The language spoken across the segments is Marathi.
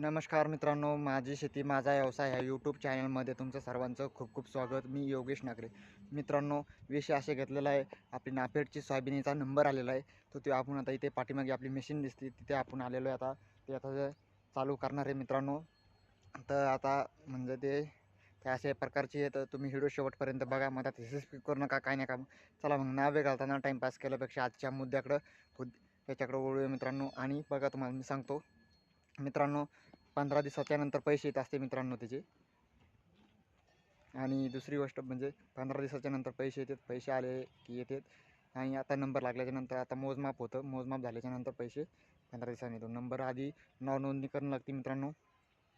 नमस्कार मित्रांनो माझी शेती माझा व्यवसाय ह्या यूट्यूब चॅनलमध्ये तुमचं सर्वांचं खूप खूप स्वागत. मी योगेश नागरे. मित्रांनो विषय असे घेतलेला आहे. आपली नाफेडची सोयाबीनचा नंबर आलेला आहे. तो ते आपण आता इथे पाठीमागे आपली मशीन दिसते तिथे आपण आलेलो आहे आता. ते आता चालू करणार आहे मित्रांनो. तर आता म्हणजे ते ते अशा प्रकारची आहे तर तुम्ही व्हिडिओ शेवटपर्यंत बघा. मग आता स्किप करू नका काय नका. चला मग नावे घालताना टाईमपास केल्यापेक्षा आजच्या मुद्द्याकडं त्याच्याकडं याच्याकडं वळूया मित्रांनो. आणि बघा तुम्हाला मी सांगतो. मित्रांनो पंधरा दिवसाच्या नंतर पैसे येत असते मित्रांनो त्याचे आणि दुसरी गोष्ट म्हणजे पंधरा दिवसाच्या नंतर पैसे येतात पैसे आले की येतात. आणि आता नंबर लागल्याच्या नंतर आता मोजमाप होतं मोजमाप झाल्याच्यानंतर पैसे पंधरा दिवसांनी येतो नंबर आधी नाव नोंदणी करणं लागते मित्रांनो.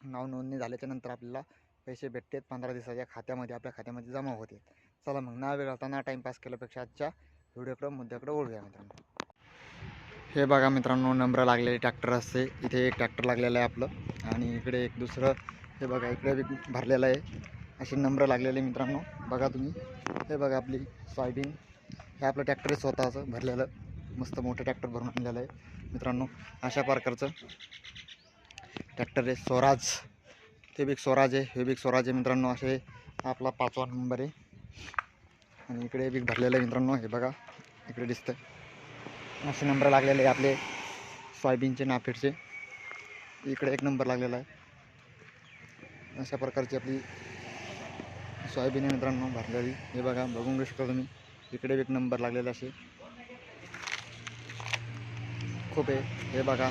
नाव नोंदणी झाल्याच्यानंतर आपल्याला पैसे भेटतात पंधरा दिवसाच्या खात्यामध्ये आपल्या खात्यामध्ये जमा होते चला मग ना वेळ होता ना टाईमपास केल्यापेक्षा आजच्या व्हिडिओकडं मुद्द्याकडं ओढूया मित्रांनो. हे बघा मित्रांनो नंबर लागलेले ट्रॅक्टर असते इथे एक ट्रॅक्टर लागलेलं आहे आपलं. आणि इकडे एक दुसरं हे बघा इकडे भरलेलं आहे. असे नंबर लागलेले मित्रांनो बघा तुम्ही. हे बघा आपली सोयाबीन हे आपलं ट्रॅक्टर स्वतःचं भरलेलं मस्त मोठं ट्रॅक्टर भरून आणलेलं आहे. मित्रांनो अशा प्रकारचं ट्रॅक्टर आहे. स्वराज. ते बिग स्वराज आहे. हे बिग स्वराज आहे मित्रांनो. असे आपला पाचवा नंबर आहे. आणि इकडे बिग भरलेलं आहे मित्रांनो. हे बघा इकडे दिसतं असे नंबर लागलेले आहे आपले. सोयाबीनचे नाफेडचे. इकडे एक नंबर लागलेला आहे. अशा प्रकारची आपली सोयाबीन आहे मित्रांनो भरलेली. हे बघा बघून घेऊ शकता तुम्ही. इकडे एक नंबर लागलेला असे. खूप आहे. हे बघा.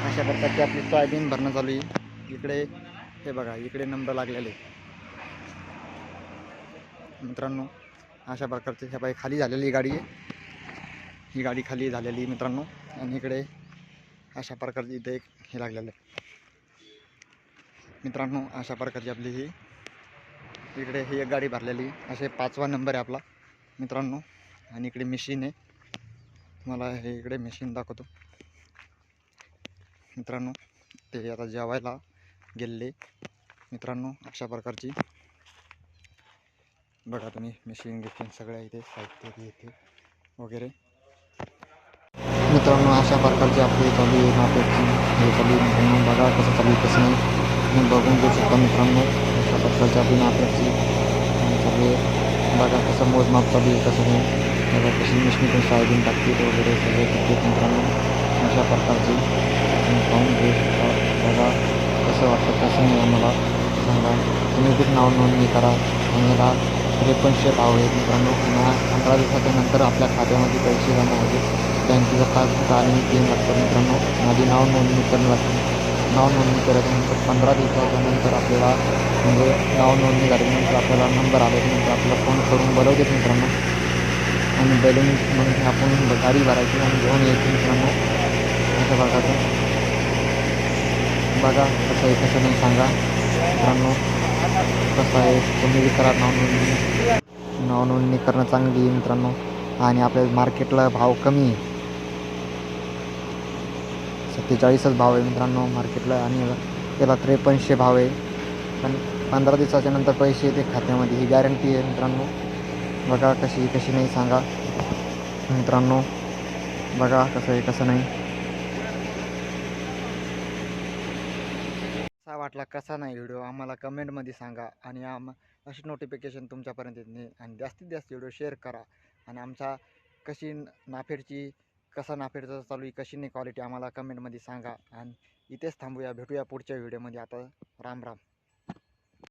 अशा प्रकारची आपली सोयाबीन भरणं चालू आहे. इकडे हे बघा इकडे नंबर लागलेले. मित्रांनो अशा प्रकारचे ह्या बाई खाली झालेली गाडी. आहे ही गाडी खाली झालेली मित्रांनो. आणि इकडे अशा प्रकारची इथे एक हे लागलेलं आहे. मित्रांनो अशा प्रकारची आपली ही इकडे ही एक गाडी भरलेली असे पाचवा नंबर आहे आपला मित्रांनो. आणि इकडे मशीन आहे. तुम्हाला हे इकडे मशीन दाखवतो. मित्रांनो ते आता जेवायला गेलेले मित्रांनो अशा प्रकारची. बघा तुम्ही मशीन घेतली सगळ्या इथे साहित्य घेते वगैरे. वगैरे मित्रांनो अशा प्रकारची आपली चालू आहे नापेची हे चालू आहे मित्रांनो बघा कसं चालू आहे कसं नाही तुम्ही बघून घेऊ शकता मित्रांनो अशा प्रकारची आपली नापेची चालू आहे बघा कसं मोजमाप चालू आहे कसं नाही बघा कशी मिशनीतून सोयाबीन टाकते वगैरे सगळे टाकते मित्रांनो अशा प्रकारची तुम्ही पाहून घेऊ शकता बघा कसं वाटतं कसं नाही आम्हाला सांगा तुम्ही खूप नाव नोंदणी करा आम्हाला त्रेपन्नशे भाव आहेत मित्रांनो पुन्हा पंधरा दिवसाच्या नंतर आपल्या खात्यामध्ये पैसे जमा होते बँकेचा पासबुक आणि तीन लागतं मित्रांनो माझी नाव नोंदणी करणं लागते नाव नोंदणी केल्याच्यानंतर पंधरा दिवसाच्या नंतर आपल्याला म्हणजे नाव नोंदणी झाल्यानंतर आपल्याला नंबर आल्याच्यानंतर म्हणजे आपल्याला फोन करून बोलवतात मित्रांनो. आणि बोलून मग आपण गाडी भरायची आणि घेऊन यायची मित्रांनो. अशा प्रकारचं. बघा कसं आहे कसं नाही सांगा. मित्रांनो कसं आहे. तुम्ही बी करा नाव करणं चांगली आहे मित्रांनो. आणि आपल्या मार्केटला भाव कमी आहे. सत्तेचाळीसच भाव आहे मित्रांनो मार्केटला आणि त्याला त्रेपन्नशे भाव आहे. पण पंधरा दिवसाच्या नंतर पैसे येते खात्यामध्ये. ही गॅरंटी आहे मित्रांनो. बघा कशी कशी नाही सांगा. मित्रांनो बघा कसं आहे कसं नाही. वाटला कसा नाही व्हिडिओ आम्हाला कमेंटमध्ये सांगा आणि आम अशी नोटिफिकेशन तुमच्यापर्यंत येत नाही. आणि जास्तीत जास्त व्हिडिओ शेअर करा. आणि आमचा कशी नाफेडची कसा नाफेडचा चालू आहे कशी नाही क्वालिटी आम्हाला कमेंटमध्ये सांगा. आणि इथेच थांबूया भेटूया पुढच्या व्हिडिओमध्ये. आता राम राम.